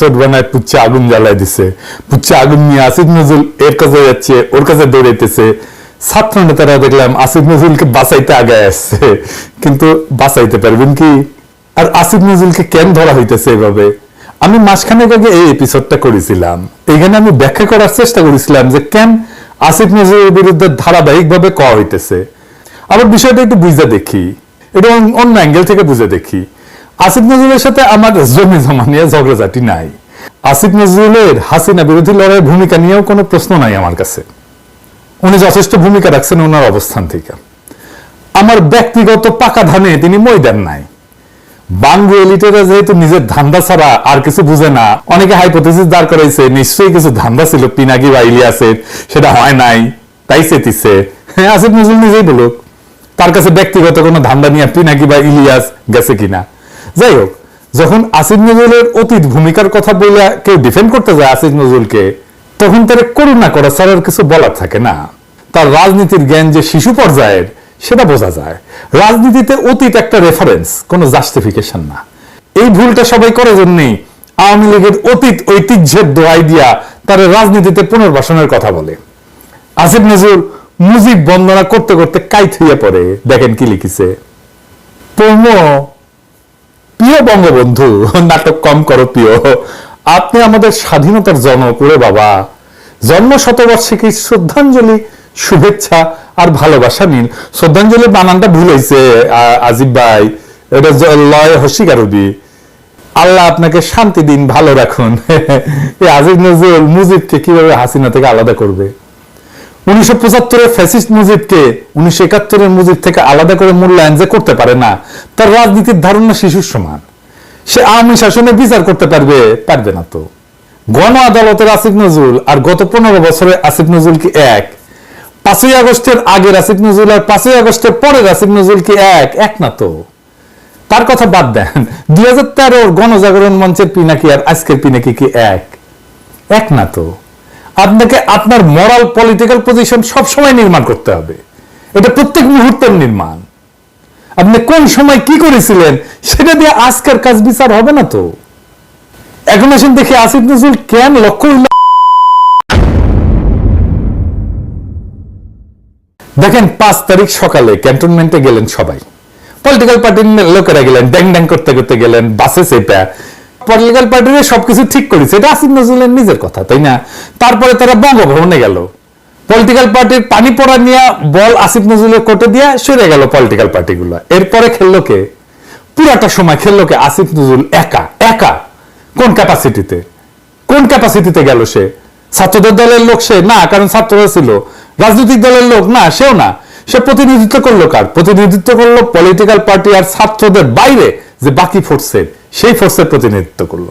সোট বানায় পুচ্ছে আগুন জ্বালায় দিছে। পুচ্ছে আগুন নিয়ে আসিফ নজরুল এর কাছে যাচ্ছে, ওর কাছে দৌড়াইতেছে। ছাত্র নেতারা দেখলাম আসিফ নজরুলকে বাঁচাইতে আগে আসছে। কিন্তু বাঁচাইতে পারবেন কি? আর আসিফ নজরুলকে কেন ধরা হইতেছে এভাবে? আমি মাসখানেক আগে এই এপিসোডটা করেছিলাম। এখানে আমি ব্যাখ্যা করার চেষ্টা করেছিলাম যে কেন আসিফ নজরুলের বিরুদ্ধে ধারাবাহিক ভাবে কওয়া হইতেছে। আবার বিষয়টা একটু বুঝে দেখি। এটা অন্য অ্যাঙ্গেল থেকে বুঝে দেখি। আসিফ নজরুলের সাথে আমার জমি জমা নিয়ে ঝগড়াঝাটি নাই। আসিফ নজরুলের হাসিনা বিরোধী লড়াইয়ের ভূমিকা নিয়েও কোনো প্রশ্ন নাই আমার কাছে। উনি যথেষ্ট ভূমিকা রাখছেন ওনার অবস্থান থেকে। আমার ব্যক্তিগত পাকা ধানে তিনি ময়দান নাই। বাঙ্গু এলিটেরা যেহেতু নিজের ধান্দা ছাড়া আর কিছু বুঝে না, অনেকে হাইপোথেসিস দাঁড় করাইছে, নিশ্চয়ই কিছু ধান্দা ছিল, পিনাকি বা ইলিয়াসের, সেটা হয় নাই, তাই চেতিছে। হ্যাঁ আসিফ নজরুল নিজেই বলুক, তার কাছে ব্যক্তিগত কোনো ধান্দা নিয়ে পিনাকি বা ইলিয়াস গেছে কিনা? যাই হোক যখন আসিফ নজরুলের অতীত ভূমিকার কথা বলে কেউ ডিফেন্ড করতে যায় আসিফ নজরুলকে, তখন তার করুণা করা আর কিছু বলার থাকে না। তার রাজনীতির জ্ঞান যে শিশু পর্যায়ের, সেটা বোঝা যায়। রাজনীতিতে অতীত একটা রেফারেন্স কোনো জাস্টিফিকেশন না। এই ভুলটা সবাই করে জন্যই আওয়ামী লীগের অতীত ঐতিহ্যের দোয়াই দিয়া তার রাজনীতিতে পুনর্বাসনের কথা বলে। আসিফ নজরুল মুজিব বন্দনা করতে করতে কাইত হইয়া পড়ে। দেখেন কি লিখিছে। পৌম প্রিয় বঙ্গবন্ধু, নাটক কম করো প্রিয়। আপনি আমাদের স্বাধীনতার জনক ওরে বাবা। জন্ম শতবর্ষিকী শ্রদ্ধাঞ্জলি, শুভেচ্ছা আর ভালোবাসা নিন শ্রদ্ধাঞ্জলি বানানটা ভুল হয়েছে আজিব ভাই। এটা লয় হসিকা রবি আল্লাহ আপনাকে শান্তি দিন, ভালো রাখুন। এই আজিব নজরুল মুজিবকে কীভাবে হাসিনা থেকে আলাদা করবে? উনিশশো পঁচাত্তরের ফ্যাসিস্ট মুজিবকে উনিশশো একাত্তরের মুজিব থেকে আলাদা করে মূল্যায়ন যে করতে পারে না, তার রাজনীতির ধারণা শিশুর সমান। সে আওয়ামী শাসনে বিচার করতে পারবে পারবে না তো। গণ আদালতের আসিফ নজরুল আর গত পনেরো বছরের আসিফ নজরুল কি এক? পাঁচই আগস্টের আগের আসিফ নজরুল আর পাঁচই আগস্টের পরের আসিফ নজরুল কি এক? এক না তো। তার কথা বাদ দেন, দুই হাজার তেরোর গণজাগরণ মঞ্চের পিনাকি আর আজকের পিনাকি কি এক? এক না তো। আপনাকে আপনার মরাল পলিটিক্যাল পজিশন সবসময় নির্মাণ করতে হবে। এটা প্রত্যেক মুহূর্তের নির্মাণ। আপনি কোন সময় কি করেছিলেন, সেটা দিয়ে আজকের কাজ বিচার হবে না তো। এখন আসেন দেখি আসিফ নজরুল কেন লক্ষ্য দেখেন, পাঁচ তারিখ সকালে ক্যান্টনমেন্টে গেলেন সবাই। পলিটিক্যাল পার্টির লোকেরা গেলেন ড্যাং ড্যাং করতে করতে গেলেন বাসে চেপা পলিটিক্যাল পার্টির সবকিছু ঠিক করেছে এটা আসিফ নজরুলের নিজের কথা, তাই না? তারপরে তারা বঙ্গভবনে গেল। পলিটিক্যাল পার্টির পানি পড়া নিয়ে বল আসিফ নজরুলের কোর্টে দিয়ে সরে গেল পলিটিক্যাল পার্টিগুলো এরপরে খেললো কে? পুরাটা সময় খেললো কে আসিফ নজরুল একা একা। কোন ক্যাপাসিটিতে কোন ক্যাপাসিটিতে গেল সে? ছাত্রদের দলের লোক সে? না, কারণ ছাত্ররা ছিল। রাজনৈতিক দলের লোক? না, সেও না। সে প্রতিনিধিত্ব করল কার? প্রতিনিধিত্ব করল পলিটিক্যাল পার্টি আর ছাত্রদের বাইরে যে বাকি ফোর্সের সেই ফোর্সের প্রতিনিধিত্ব করল।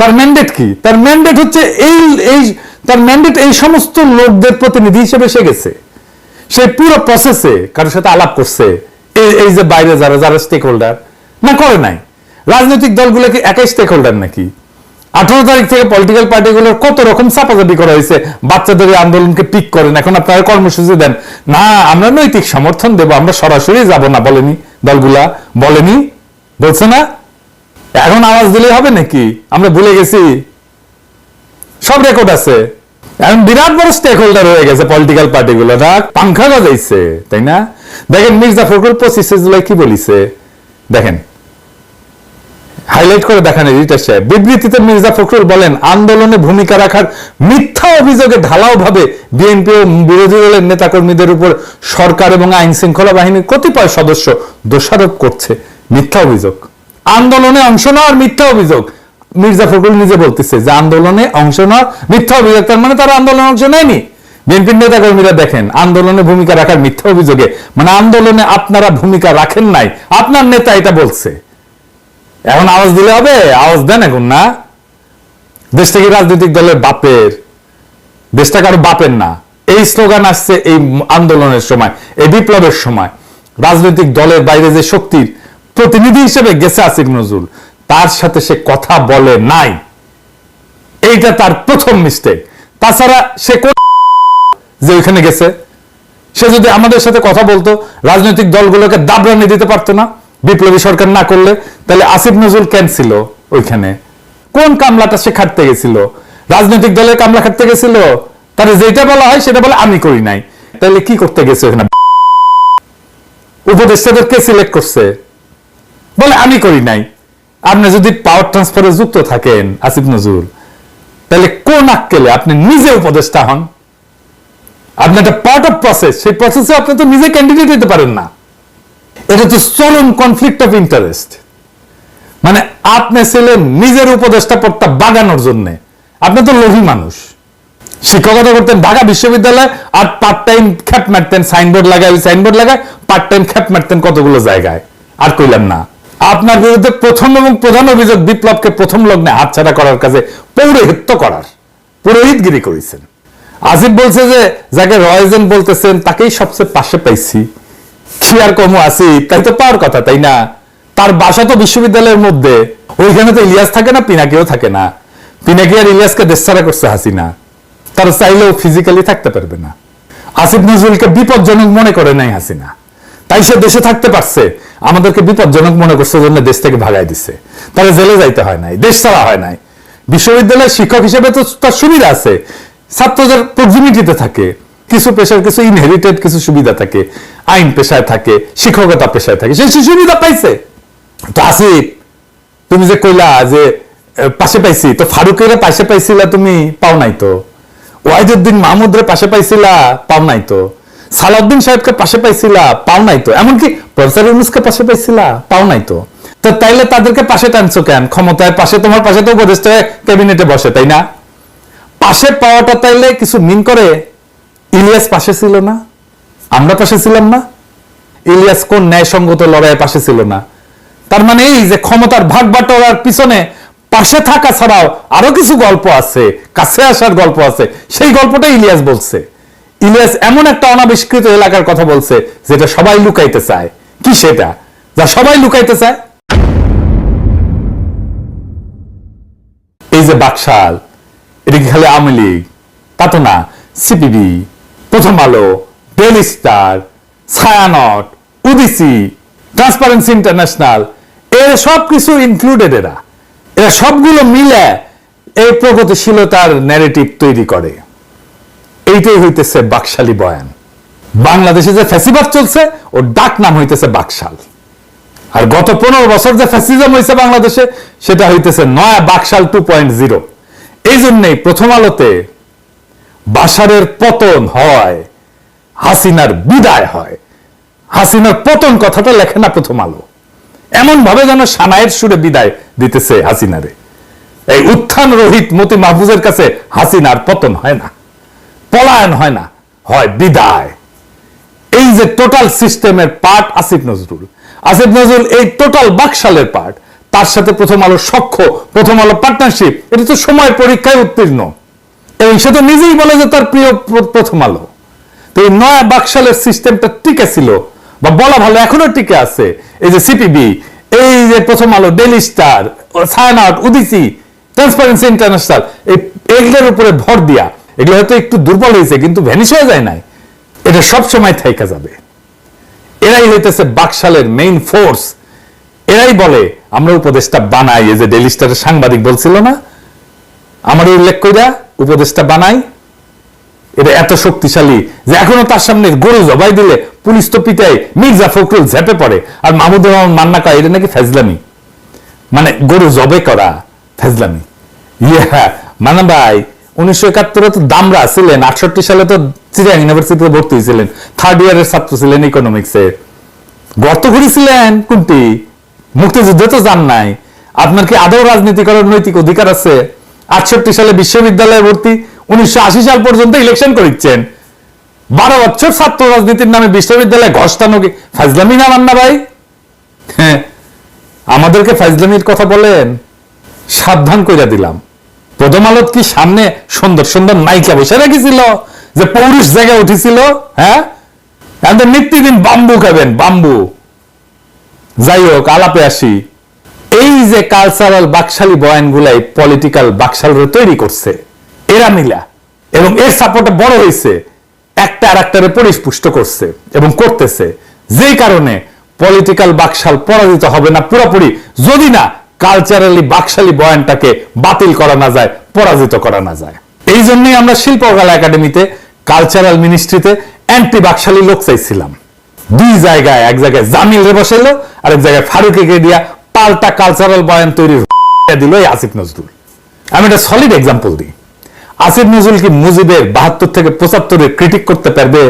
তার ম্যান্ডেট কি? তার ম্যান্ডেট হচ্ছে এই এই, তার ম্যান্ডেট এই সমস্ত লোকদের প্রতিনিধি হিসেবে সে গেছে। সে পুরো প্রসেসে কারোর সাথে আলাপ করছে, এই যে বাইরে যারা যারা স্টেক হোল্ডার না করে নাই। রাজনৈতিক দলগুলো কি একাই স্টেক হোল্ডার নাকি? আঠারো তারিখ থেকে পলিটিক্যাল পার্টিগুলোর কত রকম চাপাচাপি করা হয়েছে, বাচ্চাদের আন্দোলনকে পিক করেন, এখন আপনারা কর্মসূচি দেন। না, আমরা নৈতিক সমর্থন দেব, আমরা সরাসরি যাব না, বলেনি দলগুলা, বলেনি, বলছে না? এখন আওয়াজ দিলে হবে নাকি? আমরা ভুলে গেছি। সব রেকর্ড আছে। এখন বিরাট বড় স্টেক হোল্ডার হয়ে গেছে পলিটিক্যাল পার্টিগুলো পাংখা বাজাইছে, তাই না? দেখেন মির্জা ফখরুল পঁচিশে জুলাই কি বলিছে? দেখেন। হাইলাইট করে দেখান সাহেব। বিবৃতিতে মির্জা ফখরুল বলেন, আন্দোলনে ভূমিকা রাখার মিথ্যা অভিযোগে ঢালাও ভাবে বিএনপি ও বিরোধী দলের নেতাকর্মীদের উপর সরকার এবং আইন শৃঙ্খলা বাহিনীর কতিপয় সদস্য দোষারোপ করছে। মিথ্যা অভিযোগ। আন্দোলনে অংশ নেওয়ার মিথ্যা অভিযোগ। মির্জা ফখরুল নিজে বলতেছে যে আন্দোলনে অংশ নেওয়ার মিথ্যা অভিযোগ, তার মানে তারা আন্দোলনে অংশ নেয়নি। বিএনপির নেতাকর্মীরা দেখেন, আন্দোলনে ভূমিকা রাখার মিথ্যা অভিযোগে মানে আন্দোলনে আপনারা ভূমিকা রাখেন নাই, আপনার নেতা এটা বলছে। এখন আওয়াজ দিলে হবে, আওয়াজ দেন এখন না। দেশটা কি রাজনৈতিক দলের বাপের? দেশটা কারও বাপের না। এই স্লোগান আসছে এই আন্দোলনের সময়, এই বিপ্লবের সময়। রাজনৈতিক দলের বাইরে যে শক্তির প্রতিনিধি হিসেবে গেছে আসিফ নজরুল। তার সাথে সে কথা বলে নাই। এইটা তার প্রথম মিস্টেক তাছাড়া সে যে ওইখানে গেছে, সে যদি আমাদের সাথে কথা বলতো, রাজনৈতিক দলগুলোকে দাবরানি দিতে পারতো না, বিপ্লবী সরকার না করলে, তাহলে আসিফ নজরুল কেন ছিল ওইখানে? কোন কামলাটা সে খাটতে গেছিল? রাজনৈতিক দলের কামলা খাটতে গেছিল? তাহলে যেটা বলা হয়, সেটা বলে আমি করি নাই। তাহলে কি করতে গেছে ওখানে উপদেষ্টাদের কে সিলেক্ট করছে? বলে, আমি করি নাই। আপনি যদি পাওয়ার ট্রান্সফারে যুক্ত থাকেন, আসিফ নজরুল, তাহলে কোন আক্কেলে আপনি নিজে উপদেষ্টা হন? আপনি একটা পার্ট অফ প্রসেস সেই প্রসেসে আপনি তো নিজে ক্যান্ডিডেট হতে পারেন না। এটা তো চরম কনফ্লিক্ট অফ ইন্টারেস্ট মানে আপনি ছিলেন নিজের উপদেষ্টা পদটা বাগানোর জন্য। আপনি তো লোভী মানুষ। শিক্ষকতা করতেন ঢাকা বিশ্ববিদ্যালয়ে আর পার্ট টাইম খ্যাপ মারতেন, সাইনবোর্ড লাগায় সাইনবোর্ড লাগায় পার্ট টাইম খ্যাপ মারতেন কতগুলো জায়গায়। আর কইলাম না। আপনার বিরুদ্ধে প্রথম এবং প্রধান অভিযোগ বিপ্লবকে প্রথম লগ্নে হাতছাড়া করার কাজে পৌরোহিত্য করার। পুরোহিতগিরি করেছেন। আসিফ বলছে যে, যাকে রয়েজেন বলতেছেন, তাকেই সবচেয়ে পাশে পাইছি। কি আর কমও আছি, তাই তো পাওয়ার কথা, তাই না? তার বাসা তো বিশ্ববিদ্যালয়ের মধ্যে। ওইখানে তো ইলিয়াস থাকে না, পিনাকিও থাকে না। পিনাকি আর ইলিয়াসকে দেশছাড়া করছে হাসিনা। তারা চাইলেও ফিজিক্যালি থাকতে পারবে না। আসিফ নজরুলকে বিপজ্জনক মনে করে নাই হাসিনা। তাই সে দেশে থাকতে পারছে, আমাদেরকে বিপজ্জনক মনে করছে জন্য দেশ থেকে ভাগাই দিচ্ছে তারা জেলে যাইতে হয় নাই, দেশ ছাড়া হয় নাই। বিশ্ববিদ্যালয়ের শিক্ষক হিসেবে তো তার সুবিধা আছে। ছাত্রদের প্রক্সিমিটিতে থাকে, কিছু পেশার কিছু ইনহেরিটেড কিছু সুবিধা থাকে, আইন পেশায় থাকে, শিক্ষকতা পেশায় থাকে সেই সুবিধা পাইছে। তো আসিফ, তুমি যে কইলা যে পাশে পাইছি, তো ফারুকের পাশে পাইছিলা তুমি, পাও নাই তো। ওয়াহিদুদ্দিন মাহমুদের পাশে পাইছিলা, পাও নাই তো। সালাউদ্দিন সাহেবকে পাশে পাইছিলা, পাও নাই তো। এমনকি প্রফেসর ইউনুসকে পাশে পাইছিলা, পাও নাই তো। তো তাইলে তাদেরকে পাশে টানছো কেন? ক্ষমতায় পাশে, তোমার পাশে তো উপদেষ্টা ক্যাবিনেটে বসে, তাই না? পাশে পাওয়াটা তাইলে কিছু মিন করে, ইলিয়াস পাশে ছিল না? আমরা পাশে ছিলাম না? ইলিয়াস কোন ন্যায়সঙ্গত লড়াইয়ের পাশে ছিল না? তার মানে এই যে ক্ষমতার ভাগ বাটোয়ারার পিছনে পাশে থাকা ছাড়াও আরও কিছু গল্প আছে, কাছে আসার গল্প আছে, সেই গল্পটা ইলিয়াস বলছে। ইলিয়াস এমন একটা অনাবিষ্কৃত এলাকার কথা বলছে, যেটা সবাই লুকাইতে চায়। কি সেটা? যা সবাই লুকাইতে চায়। এই যে বাকশাল, এটা কি খালি আওয়ামী লীগ? তা তো না। CPB, Prothom Alo Daily Star, Chhayanaut, Udichi, Transparency International, এর সব কিছু ইনক্লুডেড এরা। এরা সবগুলো মিলে এই প্রগতিশীলতার ন্যারেটিভ তৈরি করে। এইটাই হইতেছে বাকশালী বয়ান। বাংলাদেশে যে ফ্যাসিবাদ চলছে, ওর ডাক নাম হইতেছে বাকশাল। আর গত পনেরো বছর যে ফ্যাসিজম হয়েছে বাংলাদেশে, সেটা হইতেছে নয়া বাকশাল টু পয়েন্ট জিরো এই জন্যই প্রথম আলোতে বাসারের পতন হয়, হাসিনার বিদায় হয়। হাসিনার পতন কথাটা লেখে না প্রথম আলো। এমন ভাবে যেন সানায়ের সুরে বিদায় দিতেছে হাসিনারে। এই উত্থান রোহিত মতি মাহফুজের কাছে হাসিনার পতন হয় না। পলায়ন হয় না, হয় বিদায়। এই যে টোটাল সিস্টেমের পার্ট আসিফ নজরুল আসিফ নজরুল এই টোটাল বাকশালের পার্ট তার সাথে প্রথম আলো সখ্য, প্রথম আলো পার্টনারশিপ এটা তো সময় পরীক্ষায় উত্তীর্ণ। এবং সে তো নিজেই বলে যে তার প্রিয় প্রথম আলো। তো এই নয়া বাকশালের সিস্টেমটা টিকে ছিল, বা বলা ভালো এখনও টিকে আছে। এই যে সিপিবি এই যে Prothom Alo Daily Star Chhayanaut Udichi Transparency International এই এগুলোর উপরে ভর দিয়া এগুলো হয়তো একটু দুর্বল হয়েছে, কিন্তু ভ্যানিশ হয়ে যায় নাই। এটা সব সময় থাইকা যাবে। এরাই হইতেছে বাকশালের মেইন ফোর্স এরাই বলে, আমরা উপদেশটা বানাই। এই যে ডেলি স্টারের সাংবাদিক বলছিল না? আমার উল্লেখ কইরা উপদেশটা বানাই। এটা এত শক্তিশালী যে এখনও তার সামনে গরু জবাই দিলে পুলিশ তো পিটাই মির্জা ফখরুল ঝেপে পড়ে। আর মাহমুদুর রহমান মান্না কয়, এটা নাকি ফেজলামি? মানে গরু জবে করা ফেজলামি। ইয়ে হ্যাঁ মানে ভাই উনিশশো একাত্তরে তো দামরা ছিলেন, আটষট্টি সালে তো চিরাং ইউনিভার্সিটিতে ভর্তি হয়েছিলেন। থার্ড ইয়ারের ছাত্র ছিলেন গর্ত করেছিলেন কোনটি? তো যান নাই। আপনার কি আদৌ রাজনীতি নৈতিক অধিকার আছে? আটষট্টি সালে বিশ্ববিদ্যালয়ে ভর্তি, উনিশশো আশি সাল পর্যন্ত ইলেকশন করিচ্ছেন। বারো বছর ছাত্র রাজনীতির নামে বিশ্ববিদ্যালয়ে ঘষ্টানো কি ফাজলামি না মান্না ভাই? হ্যাঁ আমাদেরকে ফাজলামির কথা বলেন। সাবধান কইরা দিলাম। প্রথম আলোত কি সামনে সুন্দর সুন্দর নায়িকা বসে রেখেছিল? যে পৌরুষ জায়গায় উঠেছিল হ্যাঁ? তাদের নিত্যদিন বাম্বু খাবেন, বাম্বু। যাই হোক, আলাপে আসি। এই যে কালচারাল বাকশালী বয়ানগুলাই পলিটিক্যাল বাকশালরে তৈরি করছে, এরা মিলা, এবং এর সাপোর্টে বড় হয়েছে, একটা আর একটারে পরিস্পুষ্ট করছে এবং করতেছে। যেই কারণে পলিটিক্যাল বাকশাল পরাজিত হবে না পুরোপুরি। যদি না কালচারালি বাকশালী বয়ানটাকে বাতিল করা না যায়, পরাজিত করা না যায়। এই জন্যই আমরা শিল্পকলা একাডেমিতে, কালচারাল মিনিস্ট্রিতে অ্যান্টি বাকশালী লোক চাইছিলাম। দুই জায়গায়, এক জায়গায় জামিল রে বসাইলো আর এক জায়গায় ফারুকে দিয়া পাল্টা কালচারাল বয়ান তৈরির দিল এই আসিফ নজরুল। আমি একটা সলিড এক্সাম্পল দিই। আসিফ নজরুল কি মুজিবের বাহাত্তর থেকে পঁচাত্তরের ক্রিটিক করতে পারবে?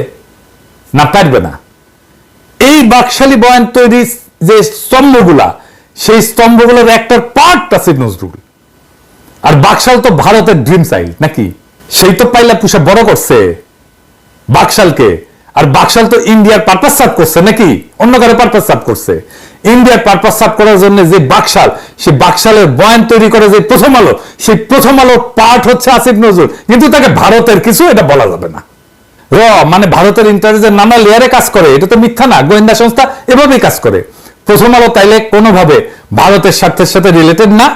না পারবে না। এই বাকশালী বয়ান তৈরি যে স্তম্ভগুলা সেই স্তম্ভগুলোর একটার পার্ট আসিফ নজরুল। আর বাকশাল তো ভারতের ড্রিম চাইল্ড নাকি? সেই তো পাইলা পুষে বড় করছে। বাকশালকে। আর বাকশাল তো ইন্ডিয়ার পারপাস সার্ভ করছে, নাকি? অন্য কারও পারপাস সার্ভ করছে। ইন্ডিয়ার পারপাস সার্ভ করার জন্য যে বাকশাল সেই বাকশালের বয়ান তৈরি করে যে প্রথম আলো, সেই প্রথম আলোর পার্ট হচ্ছে আসিফ নজরুল। কিন্তু তাকে ভারতের কিছু এটা বলা যাবে না। র মানে ভারতের ইন্টারনেটের নানা লেয়ারে কাজ করে। এটা তো মিথ্যা না, গোয়েন্দা সংস্থা এভাবেই কাজ করে। প্রথম আলো তাইলে কোনোভাবে ভারতের স্বার্থের সাথে রিলেটেড না।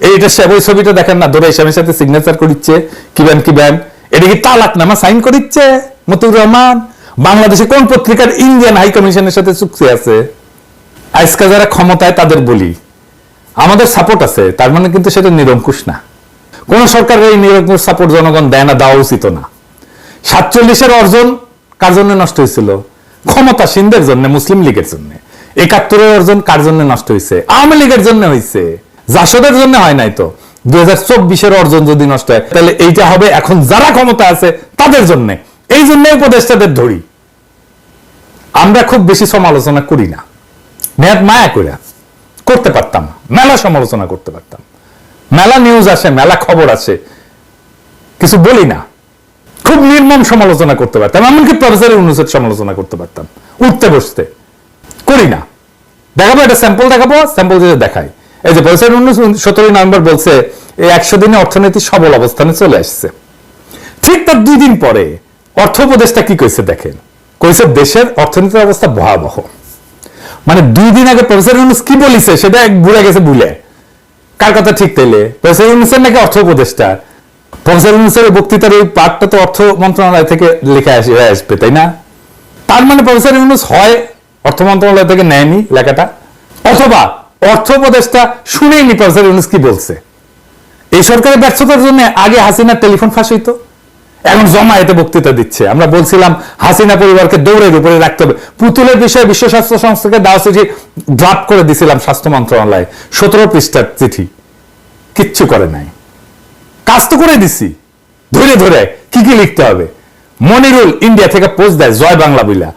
এইটা সে ওই ছবিটা দেখেন না ধরে স্বামীর সাথে সিগনেচার করিচ্ছে কিবেন কিবেন এটা কি তালাক নামা সাইন করিচ্ছে? মতুর রহমান, বাংলাদেশে কোন পত্রিকার ইন্ডিয়ান হাই কমিশনের সাথে চুক্তি আছে? আজকে যারা ক্ষমতায় তাদের বলি। আমাদের সাপোর্ট আছে, তার মানে কিন্তু সেটা নিরঙ্কুশ না। কোন সরকারের এই নিরঙ্কুশ সাপোর্ট জনগণ দেয় না, দেওয়া উচিত না। সাতচল্লিশের অর্জন কার জন্য নষ্ট হয়েছিল? ক্ষমতাসীনদের জন্য, মুসলিম লীগের জন্য। একাত্তরের অর্জন কার জন্য নষ্ট হয়েছে আওয়ামী লীগের জন্য হয়েছে জাসদের জন্য হয় নাই তো? দুই হাজার চব্বিশের অর্জন যদি নষ্ট হয়, তাহলে এইটা হবে এখন যারা ক্ষমতা আছে, তাদের জন্য। এই জন্য উপদেষ্টাদের ধরি। আমরা খুব বেশি সমালোচনা করি না। নেহাত মায়া করে করতে পারতাম। মেলা সমালোচনা করতে পারতাম। মেলা নিউজ আসে, মেলা খবর আসে। কিছু বলি না। খুব নির্মম সমালোচনা করতে পারতাম। এমনকি প্রফেসর ইউনুসের সমালোচনা করতে পারতাম। উঠতে বসতে। করি না। দেখাবো এটা স্যাম্পল দেখাবো স্যাম্পল যদি দেখাই। এই যে প্রফেসর ইউনুস সতেরোই নভেম্বর বলছে, এই একশো দিনে অর্থনীতি সবল অবস্থানে চলে আসছে। ঠিক তার দুই দিন পরে, অর্থ উপদেষ্টা কি কইছে দেখেন? কইছে, দেশের অর্থনীতির অবস্থা ভয়াবহ। মানে দুই দিন আগে প্রফেসর ইউনুস কি বলিছে, সেটা এক ভুলে গেছে ভুলে। কার কথা ঠিক তাইলে? প্রফেসর ইউনুসের নাকি অর্থ উপদেষ্টা? প্রফেসর ইউনুসের বক্তৃতার ওই পার্টটা তো অর্থ মন্ত্রণালয় থেকে লেখা আসবে, তাই না? তার মানে প্রফেসর ইউনুস হয় অর্থ মন্ত্রণালয় থেকে নেয়নি লেখাটা। অথবা অর্থ উপদেষ্টা শুনেইনি প্রফেসর ইউনুস কি বলছে? এই সরকারের ব্যর্থতার জন্য আগে হাসিনার টেলিফোন ফাঁস হইতো এখন জমা এতে বক্তৃতা দিচ্ছে। আমরা বলছিলাম, হাসিনা পরিবারকে দৌড়ের উপরে রাখতে হবে। পুতুলের বিষয়ে বিশ্ব স্বাস্থ্য সংস্থাকে দেওয়া চিঠি করে দিছিলাম স্বাস্থ্য মন্ত্রণালয়। সতেরো পৃষ্ঠার চিঠি। কিচ্ছু করে নাই। কাজ তো করে দিছি। ধরে ধরে কি কি লিখতে হবে? মনিরুল ইন্ডিয়া থেকে পোস্ট দেয়, জয় বাংলা বইলা।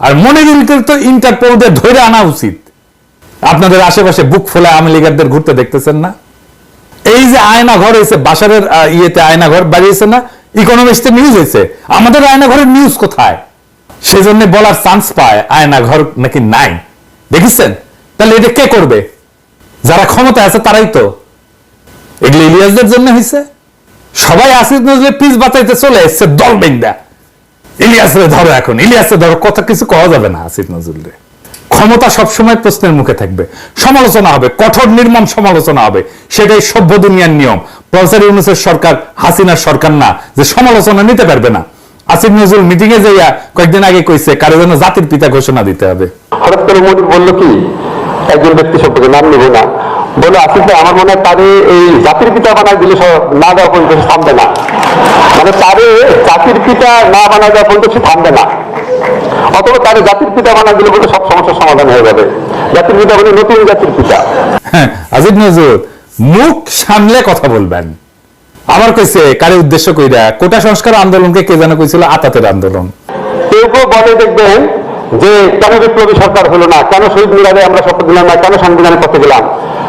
আর মনিরুলকে তো ইন্টারপোল দিয়ে ধরে আনা উচিত। আপনাদের আশেপাশে বুক ফোলা আওয়ামী লীগারদের ঘুরতে দেখতেছেন না? এই যে আয়না ঘর হয়েছে, বাসারের ইয়েতে আয়না ঘর বাড়িয়েছে না? ইকোনমিক্সে নিউজ হয়েছে। আমাদের আয়না ঘরের নিউজ কোথায়? সেজন্য বলার চান্স পায় আয়না ঘর নাকি নাই। দেখেছেন? তাহলে এটা কে করবে? যারা ক্ষমতা আছে তারাই তো। এগুলো ইলিয়াসদের জন্য হয়েছে। সবাই আসিফ নজরুলের পিস বাঁচাইতে চলে এসছে দল বেন্দা ইলিয়াসরে ধরো এখন, ইলিয়াসরে ধরো, কথা কিছু কওয়া যাবে না, আসিফ নজরুলের। ক্ষমতা সবসময় প্রশ্নের মুখে থাকবে। সমালোচনা হবে, কঠোর নির্মম সমালোচনা হবে, সেটাই সভ্য দুনিয়ার নিয়ম। প্রফেসর ইউনুসের সরকার, হাসিনার সরকার না, যে সমালোচনা নিতে পারবে না। আসিফ নজরুল মিটিং এ যাইয়া কয়েকদিন আগে কইছে, কারও যেন জাতির পিতা ঘোষণা দিতে হবে। হঠাৎ করে মোদী বলল কি, একজন ব্যক্তি সম্পর্কে নাম নেব না। বলে আসিফ আমার মনে হয় তারে এই জাতির পিতা বানায় দিলে না দেওয়া পর্যন্ত সে থামবে না। মানে তারে জাতির পিতা না বানায় দেওয়া পর্যন্ত সে থামবে না। অথবা তারে জাতির পিতা বানায় দিলে বলতে সব সমস্যার সমাধান হয়ে যাবে। জাতির পিতা মানে নতুন জাতির পিতা। হ্যাঁ, আজিজ নজরুল মুখ সামলে কথা বলবেন। আবার কইছে কারে উদ্দেশ্য কইরা কোটা সংস্কার আন্দোলনকে কে যেন কইছিল আতাতের আন্দোলন। কেউ কেউ বলে দেখবেন যে কেন বিপ্লবী সরকার হলো না? কেন শহীদ মিলাদে আমরা শপথ দিলাম না? কেন সংবিধানে পথে গেলাম?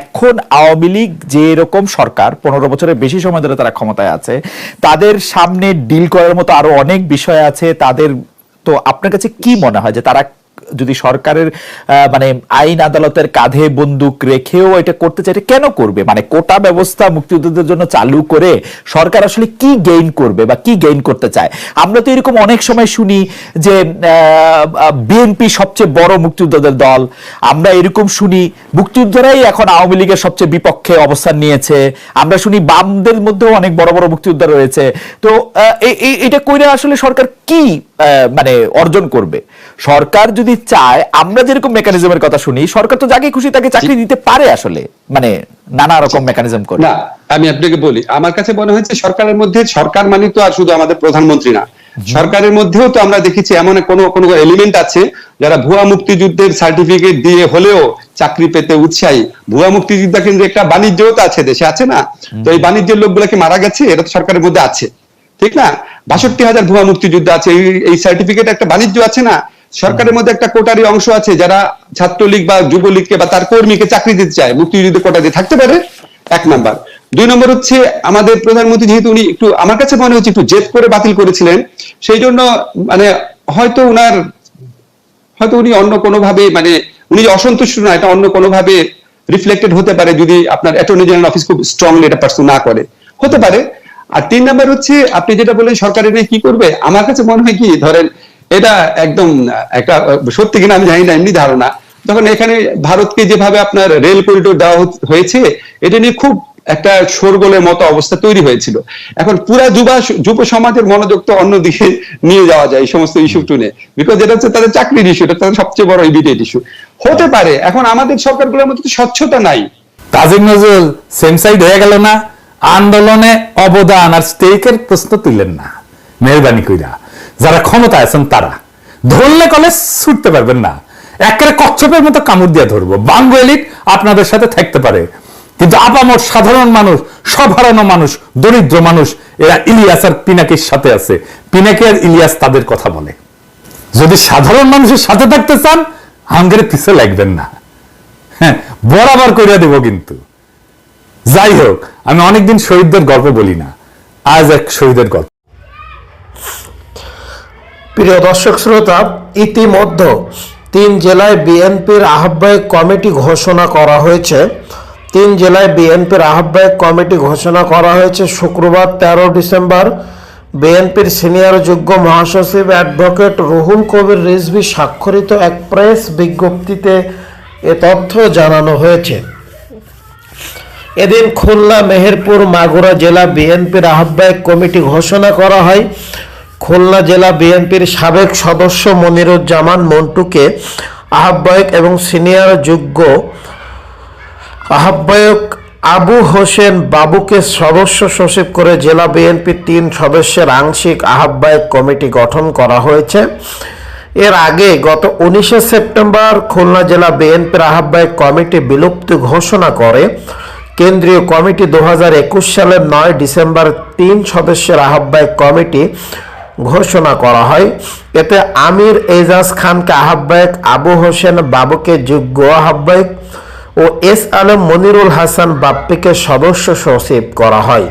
এখন আওয়ামী লীগ যে এরকম সরকার, পনেরো বছরের বেশি সময় ধরে তারা ক্ষমতায় আছে, তাদের সামনে ডিল করার মতো আরও অনেক বিষয় আছে, তাদের তো আপনার কাছে কি মনে হয় যে তারা যদি সরকারের মানে আইন আদালতের কাঁধে বন্দুক রেখেও এটা করতে এটা কেন করবে? মানে কোটা ব্যবস্থা মুক্তিযোদ্ধাদের জন্য চালু করে সরকার আসলে কি গেইন করবে বা কি গেইন করতে চায়? আমরা তো এরকম অনেক সময় শুনি যে বিএনপি সবচেয়ে বড় মুক্তিযোদ্ধাদের দল। আমরা এরকম শুনি, মুক্তিযোদ্ধারাই এখন আওয়ামী লীগের সবচেয়ে বিপক্ষে অবস্থান নিয়েছে। আমরা শুনি বামদের মধ্যেও অনেক বড় বড় মুক্তিযোদ্ধা রয়েছে। তো এটা কইরা আসলে সরকার কি মানে অর্জন করবে। সরকার যদি চায় আমরা যেরকম মেকানিজমের কথা শুনি সরকার তো যাকে খুশি তাকে চাকরি দিতে পারে আসলে। মানে নানা রকম মেকানিজম করে। না আমি আপনাকে বলি আমার কাছে মনে হচ্ছে সরকারের মধ্যে সরকার মানে তো আর শুধু আমাদের প্রধানমন্ত্রী না। সরকারের মধ্যেও তো আমরা দেখেছি এমন কোনো কোনো এলিমেন্ট আছে যারা ভুয়া মুক্তিযুদ্ধের সার্টিফিকেট দিয়ে হলেও চাকরি পেতে উৎসাহী। ভুয়া মুক্তিযোদ্ধা কিন্তু একটা বাণিজ্যও তো আছে দেশে আছে না? তো এই বাণিজ্যের লোকগুলোকে মারা গেছে? এটা তো সরকারের মধ্যে আছে। ঠিক না? বাষট্টি হাজার ভুয়া মুক্তিযুদ্ধ আছে। এই- সার্টিফিকেট একটা বাণিজ্য আছে না? সরকারের মধ্যে একটা কোটারি অংশ আছে যারা ছাত্রলীগ বা যুবলীগকে বা তার কর্মীকে চাকরি দিতে চায়। মুক্তিযুদ্ধ কোটা দিয়ে থাকতে পারে। এক নাম্বার। দুই নম্বর হচ্ছে, আমাদের প্রধানমন্ত্রী যেহেতু উনি একটু, আমার কাছে মনে হচ্ছে একটু জেদ করে বাতিল করেছিলেন, সেই জন্য মানে হয়তো উনার, হয়তো উনি অন্য কোনো ভাবে মানে উনি যে অসন্তুষ্ট না, এটা অন্য কোনো ভাবে রিফ্লেক্টেড হতে পারে যদি আপনার অ্যাটর্নি জেনারেল অফিস খুব স্ট্রংলি এটা পার্সু না করে। হতে পারে। আর তিন নাম্বার হচ্ছে, আপনি যেটা বললেন সরকারের নিয়ে কি করবে, আমার কাছে মনে হয় কি, ধরেন এটা একদম একটা, সত্যি কিনা আমি জানি না, এমনি ধারণা। তখন এখানে ভারতকে যেভাবে আপনার রেল করিডোর দেওয়া হয়েছে, এটা নিয়ে খুব একটা শোরগোলের মতো অবস্থা তৈরি হয়েছিল। এখন পুরা যুবা, যুব সমাজের মনোযোগ তো অন্যদিকে নিয়ে যাওয়া যায় এই সমস্ত ইস্যু টুনে বিকজ এটা হচ্ছে তাদের চাকরির ইস্যু এটা তাদের সবচেয়ে বড় ইমিডিয়েট ইস্যু হতে পারে, এখন আমাদের সরকারগুলোর মধ্যে তো স্বচ্ছতা নাই। কাজী নজরুল সেম সাইড হয়ে গেল না? আন্দোলনে অবদান আর স্টেকের প্রশ্ন তুললেন না। মেহরবানি কইরা। যারা ক্ষমতা আছেন তারা। ধরলে কলে ছুটতে পারবেন না। একেবারে কচ্ছপের মতো কামড় দিয়ে ধরবো। বাঙ্গু এলিট আপনাদের সাথে থাকতে পারে। কিন্তু আপামর সাধারণ মানুষ হারানো মানুষ, দরিদ্র মানুষ, এরা ইলিয়াস আর পিনাকির সাথে আছে। পিনাকি আর ইলিয়াস তাদের কথা বলে। যদি সাধারণ মানুষের সাথে থাকতে চান হাঙ্গের পিছে লাগবেন না। হ্যাঁ বরাবর করিয়া দেব কিন্তু। যাই হোক, আমি অনেকদিন শহীদদের গল্প বলি না। আজ এক শহীদের গল্প। প্রিয় দর্শক শ্রোতা, ইতিমধ্যে তিন জেলায় বিএনপির আহ্বায়ক কমিটি ঘোষণা করা হয়েছে। তিন জেলায় বিএনপির আহ্বায়ক কমিটি ঘোষণা করা হয়েছে শুক্রবার তেরো ডিসেম্বর। বিএনপির সিনিয়র যোগ্য মহাসচিব অ্যাডভোকেট রুহুল কবির রিজভি স্বাক্ষরিত এক প্রেস বিজ্ঞপ্তিতে এ তথ্য জানানো হয়েছে। এদিন খুলনা, মেহেরপুর, মাগুরা জেলা বিএনপির আহ্বায়ক কমিটি ঘোষণা করা হয়। খুলনা জেলা বিএনপির সাবেক সদস্য মনিরুজ্জামান মন্টুকে আহ্বায়ক এবং সিনিয়র যোগ্য আহ্বায়ক আবু হোসেন বাবুকে সদস্য সচিব করে জেলা বিএনপির তিন সদস্যের আংশিক আহ্বায়ক কমিটি গঠন করা হয়েছে। এর আগে গত উনিশে সেপ্টেম্বর খুলনা জেলা বিএনপির আহ্বায়ক কমিটি বিলুপ্তি ঘোষণা করে। কেন্দ্রীয় কমিটি দু হাজার একুশ সালের নয় ডিসেম্বর তিন সদস্যের আহ্বায়ক কমিটি ঘোষণা করা হয়। এতে আমির এজাজ খানকে আহ্বায়ক, আবু হোসেন বাবুকে যোগ্য আহ্বায়ক ও এস আলম মনিরুল হাসান বাপ্পিকে সদস্য সচিব করা হয়।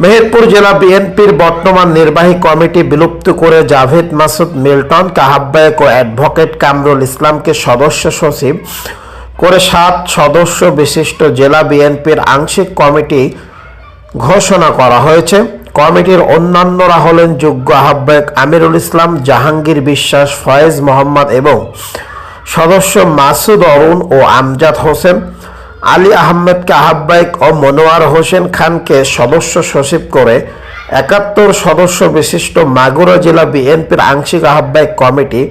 মেহেরপুর জেলা বিএনপির বর্তমান নির্বাহী কমিটি বিলুপ্ত করে জাভেদ মাসুদ মিল্টনকে আহ্বায়ক ও অ্যাডভোকেট কামরুল ইসলামকে সদস্য সচিব করে সাত সদস্য বিশিষ্ট জেলা বিএনপির আংশিক কমিটি ঘোষণা করা হয়েছে। কমিটির অন্যান্যরা হলেন যোগ্য আহ্বায়ক আমিরুল ইসলাম, জাহাঙ্গীর বিশ্বাস, ফয়েজ মোহাম্মদ এবং সদস্য মাসুদ অরুণ ও আমজাদ হোসেন। আলী আহমেদকে আহ্বায়ক ও মনোয়ার হোসেন খানকে সদস্য সচিব করে একাত্তর সদস্য বিশিষ্ট মাগুরা জেলা বিএনপির আংশিক আহ্বায়ক কমিটি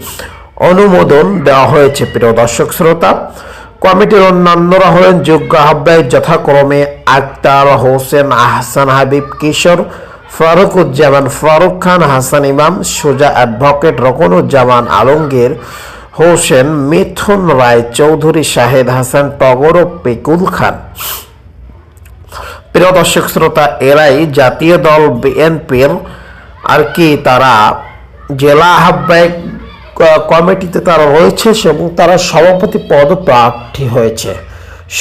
অনুমোদন দেওয়া হয়েছে। প্রিয় দর্শক, শ্রোতা কমিটির অন্যান্যরা হলেন যোগ্য আহ্বায়ক যথাক্রমে আক্তার হোসেন আহসান হাবিব, কিশোর ফারুকুজ্জামান, ফারুক খান, হাসান ইমাম, সোজা অ্যাডভোকেট রকনুজ্জামান আলমগীর, হোসেন মিথুন রায়, চৌধুরী শাহেদ হাসান, টগর ও পেকুল খান। প্রিয় দর্শক শ্রোতা, এরাই জাতীয় দল বিএনপির, আর কি তারা জেলা আহ্বায়ক কমিটিতে তারা রয়েছে এবং তারা সভাপতি পদ প্রার্থী হয়েছে।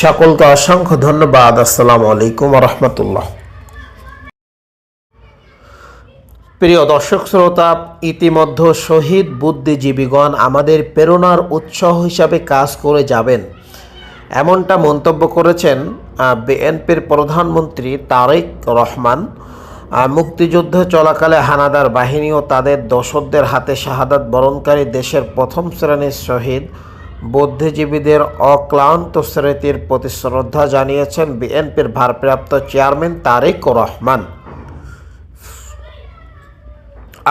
সকলকে অসংখ্য ধন্যবাদ। আসসালামু আলাইকুম রহমতুল্লাহ। প্রিয় দর্শক শ্রোতা, ইতিমধ্যে শহীদ বুদ্ধিজীবীগণ আমাদের প্রেরণার উৎস হিসাবে কাজ করে যাবেন। এমনটা মন্তব্য করেছেন বিএনপির প্রধানমন্ত্রী তারেক রহমান। মুক্তিযুদ্ধ চলাকালে হানাদার বাহিনী ও তাদের দোসরদের হাতে শাহাদাত বরণকারী দেশের প্রথম শ্রেণির শহীদ। বুদ্ধিজীবীদের অক্লান্ত স্মৃতির প্রতি শ্রদ্ধা জানিয়েছেন বিএনপির ভারপ্রাপ্ত চেয়ারম্যান তারেক রহমান।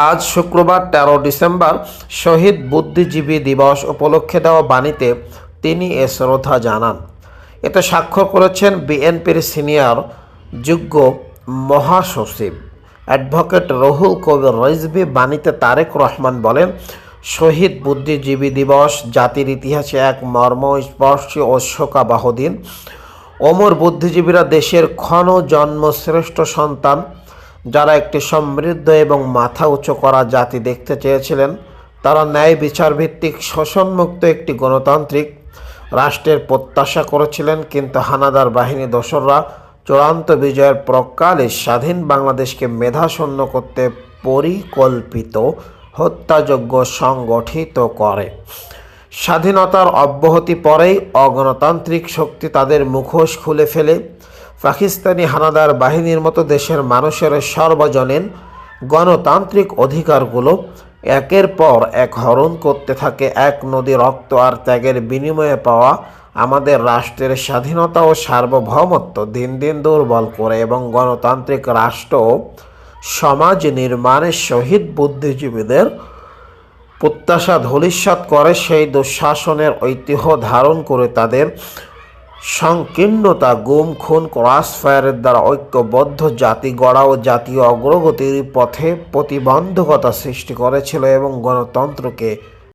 আজ শুক্রবার তেরো ডিসেম্বর শহীদ বুদ্ধিজীবী দিবস উপলক্ষে দেওয়া বাণীতে তিনি এ শ্রদ্ধা জানান। এতে স্বাক্ষর করেছেন বিএনপির সিনিয়র যোগ্য মহাসচিব। অ্যাডভোকেট রহুল কবির রিজভি বাণীতে তারেক রহমান বলেন, শহীদ বুদ্ধিজীবী দিবস, জাতির ইতিহাসে এক মর্মস্পর্শী ও শোকাবাহ দিন। অমর বুদ্ধিজীবীরা দেশের ক্ষণ জন্ম শ্রেষ্ঠ সন্তান। যারা একটি সমৃদ্ধ এবং মাথা উঁচু করা জাতি দেখতে চেয়েছিলেন, তারা ন্যায় বিচার ভিত্তিক শোষণমুক্ত একটি গণতান্ত্রিক রাষ্ট্রের প্রত্যাশা করেছিলেন। কিন্তু হানাদার বাহিনী দোসররা চূড়ান্ত বিজয়ের প্রকালে স্বাধীন বাংলাদেশকে মেধাশূন্য করতে পরিকল্পিত হত্যাযজ্ঞ সংগঠিত করে। স্বাধীনতার অব্যাহতি পরেই অগণতান্ত্রিক শক্তি তাদের মুখোশ খুলে ফেলে। পাকিস্তানি হানাদার বাহিনীর মতো দেশের মানুষের সর্বজনীন গণতান্ত্রিক অধিকারগুলো একের পর এক হরণ করতে থাকে এক নদী রক্ত আর ত্যাগের বিনিময়ে পাওয়া আমাদের রাষ্ট্রের স্বাধীনতা ও সার্বভৌমত্ব দিন দিন দুর্বল করে এবং গণতান্ত্রিক রাষ্ট্র, সমাজ নির্মাণে শহীদ বুদ্ধিজীবীদের প্রত্যাশা ধূলিসাৎ করে, সেই দুঃশাসনের ঐতিহ্য ধারণ করে তাদের সংকীর্ণতা, গুম, খুন, ক্রস ফায়ারের দ্বারা ঐক্যবদ্ধ জাতি গড়া ও জাতীয় অগ্রগতির পথে প্রতিবন্ধকতা সৃষ্টি করেছিল এবং গণতন্ত্রকে